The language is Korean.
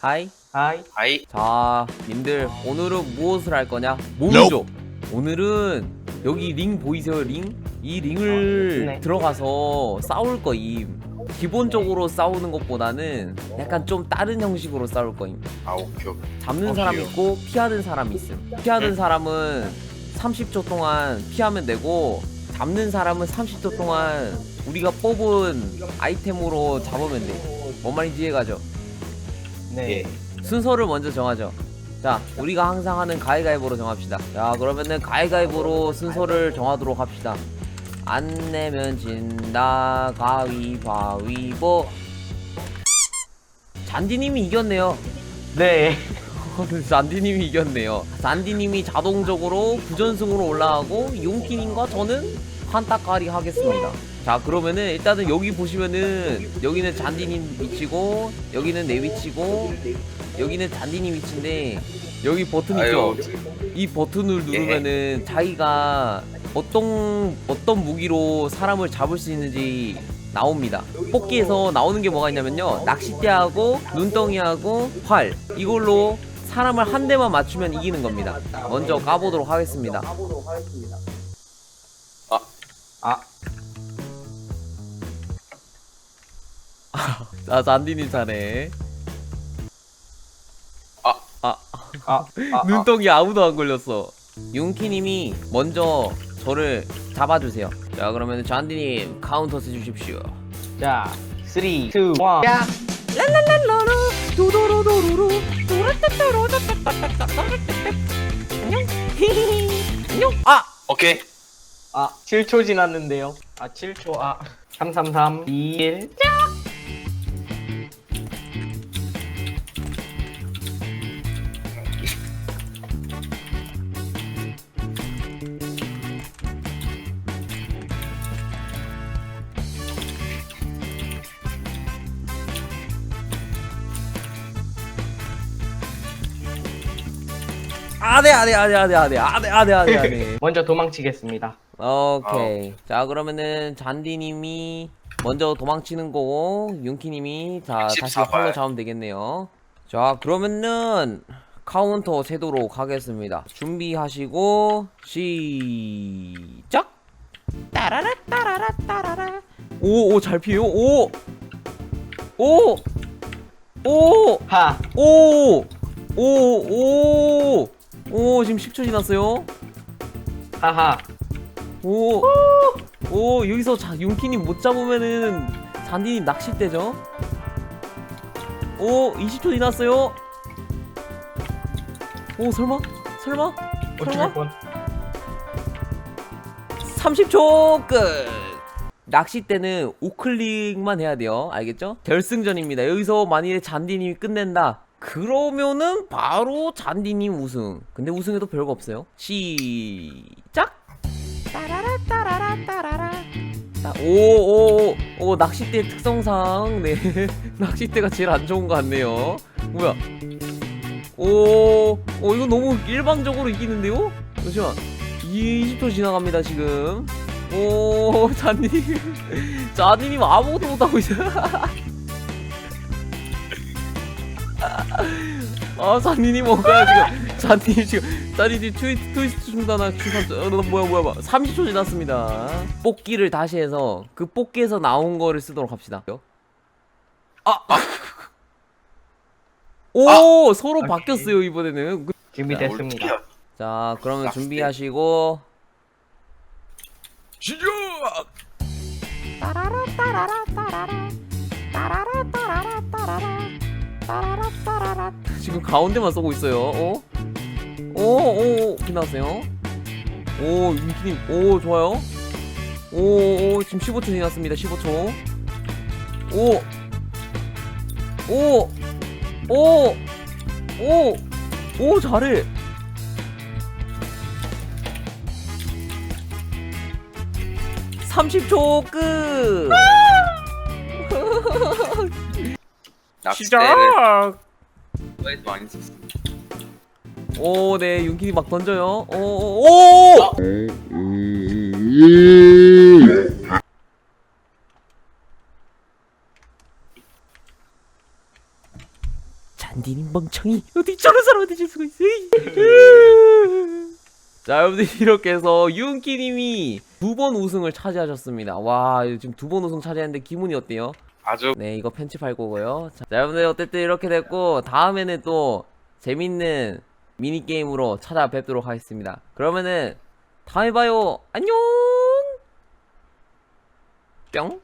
하이. 하이. 아이 자, 님들 오늘은 무엇을 할 거냐? 모르죠. 오늘은 여기 링 보이세요? 링? 이 링을 네. 들어가서 싸울 거임. 기본적으로 싸우는 것보다는 약간 좀 다른 형식으로 싸울 거임. 아 오케이 오케이 잡는 어, 사람? 있고 피하는 사람 있음. 피하는 네. 사람은 30초 동안 피하면 되고 잡는 사람은 30초 동안 우리가 뽑은 아이템으로 잡으면 돼. 뭔 말인지 이해가죠? 네. 예 순서를 먼저 정하죠. 자, 우리가 항상 하는 가위가위보로 정합시다. 자, 그러면은 가위가위보로 순서를 정하도록 합시다. 안 내면 진다. 가위바위보. 잔디님이 이겼네요. 네. 잔디님이 이겼네요. 잔디님이 자동적으로 부전승으로 올라가고 용키님과 저는 한따까리 하겠습니다. 자 그러면은 일단은 여기 보시면은 여기는 잔디님 위치고 여기는 내 위치고 여기는 잔디님 위치인데 여기 버튼 있죠? 이 버튼을 누르면은 자기가 어떤 어떤 무기로 사람을 잡을 수 있는지 나옵니다. 뽑기에서 나오는 게 뭐가 있냐면요. 낚싯대하고 눈덩이하고 활 이걸로 사람을 한 대만 맞추면 이기는 겁니다. 먼저 까보도록 하겠습니다. 아. 자, 잔디님 차례. 아. 아, 아. 아. 눈덩이 아무도 안 걸렸어. 윤키님이 먼저 저를 잡아주세요. 자, 그러면 잔디님 카운터 해주십시오. 자, 3, 2, 1. 야. 랄랄랄라라 도도로도로로 안녕 안녕 아 오케이 아, 7초 지났는데요. 아, 7초. 아. 3, 3, 아네 아네 아네 아네 아네 아네 아네 아네 아네 먼저 도망치겠습니다. 오케이 자 그러면은 잔디님이 먼저 도망치는 거고 윤키님이 자 다시 14 팔로 발. 잡으면 되겠네요 자 그러면은 카운터 세도록 하겠습니다 준비하시고 시작 따라라 따라라 따라라 오오 잘 피해요 오오오 오! 하. 오! 오! 오! 오! 지금 10초 지났어요. 하하. 오! 오! 여기서 자, 윤키님 못 잡으면은 잔디님 낚싯대죠? 오! 20초 지났어요. 오, 설마? 설마? 설마? 뻔. 30초 끝! 낚싯대는 우클릭만 해야 돼요. 알겠죠? 결승전입니다. 여기서 만일에 잔디님이 끝낸다. 그러면은 바로 잔디님 우승. 근데 우승해도 별거 없어요. 시작! 따라라 따라라 따라라. 따- 오, 오, 오, 오, 낚싯대 특성상, 네. 낚싯대가 제일 안 좋은 것 같네요. 뭐야. 오, 오, 이거 너무 일방적으로 이기는데요? 잠시만. 20초 지나갑니다, 지금. 오, 잔디님. 잔디님 아무것도 못하고 있어요. 아, 잔디님 뭔가 지금. 잔디님 지금. 잔디님 트위스트, 트위스트 중단한 추산. 어, 너 뭐야, 뭐야, 뭐야. 30초 지났습니다. 뽑기를 다시 해서 그 뽑기에서 나온 거를 쓰도록 합시다. 아! 오! 서로 오케이. 바뀌었어요, 이번에는. 그- 준비됐습니다. 자, 그러면 낚싯대. 준비하시고. 시작 따라라 따라라 따라라 따라라 따라라 따라라 따라라 따라라 지금 가운데만 쏘고 있어요. 어? 오, 오, 오, 빛났어요. 오, 윤키님, 오, 좋아요. 오, 오, 지금 15초 지났습니다. 15초. 오, 오, 오, 오, 오, 잘해.30초 끝. 시작! 사이즈 많이 썼어. 오, 네, 윤길이 막 던져요. 오, 오, 오! 잔디님 멍청이 어디 저런 사람 어디 줄 수가 있어? 자 여러분들 이렇게 해서 윤기님이 두 번 우승을 차지하셨습니다. 와 지금 두 번 우승 차지했는데 기분이 어때요? 아주 네 이거 편집할 거고요. 자, 자, 여러분들 어쨌든 이렇게 됐고 다음에는 또 재밌는 미니게임으로 찾아뵙도록 하겠습니다. 그러면은 다음에 봐요. 안녕! 뿅